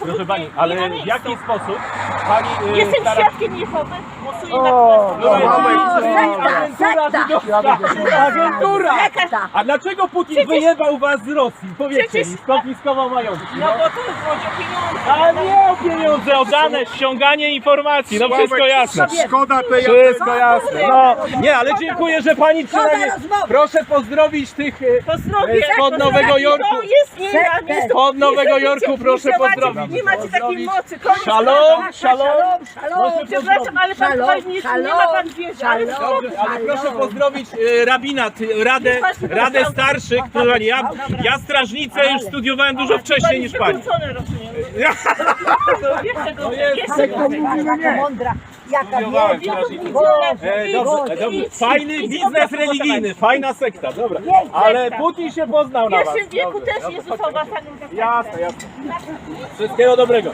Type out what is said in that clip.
Proszę pani, ale nie na w miejscu? jaki sposób pani y, Jestem stara- świadkiem Jehowy, głosuję na O, no, no, Agentura sekta, żydowska. Agentura! Sekta. A dlaczego Putin Przecież- wyjebał was z Rosji? Powiedzcie Przecież- mi, skonfiskował majątki. No bo tu chodzi o pieniądze. Pieniądze, o dane, ściąganie informacji, no wszystko jasne. Szkoda tej Wszystko jasne. No, nie, ale dziękuję, że pani przynajmniej... rozmowy. Proszę pozdrowić tych e, Pozdrowię. spod Nowego Jorku. To jest nie miejscu. Spod Nowego Jorku proszę nie macie- pozdrowić. Nie macie takiej Pozdrowić. mocy. Koniec Shalom, sprawy. shalom. Shalom, Przepraszam, ale pan Shalom, nie, ma pan wiedzy, ale shalom. spokój. Dobrze, ale proszę pozdrowić e, rabinat, e, radę, radę starszych, ja, ja strażnicę już studiowałem dużo wcześniej niż pani. Wykluczone, rozumiem. Jeszcze gorzej, gorzej. mądra, jaka wiedza. E, dobrze, e, dobrze. Fajny biznes religijny, fajna sekta, dobra. Ale Putin się poznał W na was. pierwszym wieku Dobrze, też dobrze, Jezusowa sanka. Jasne, jasne. Wszystkiego dobrego.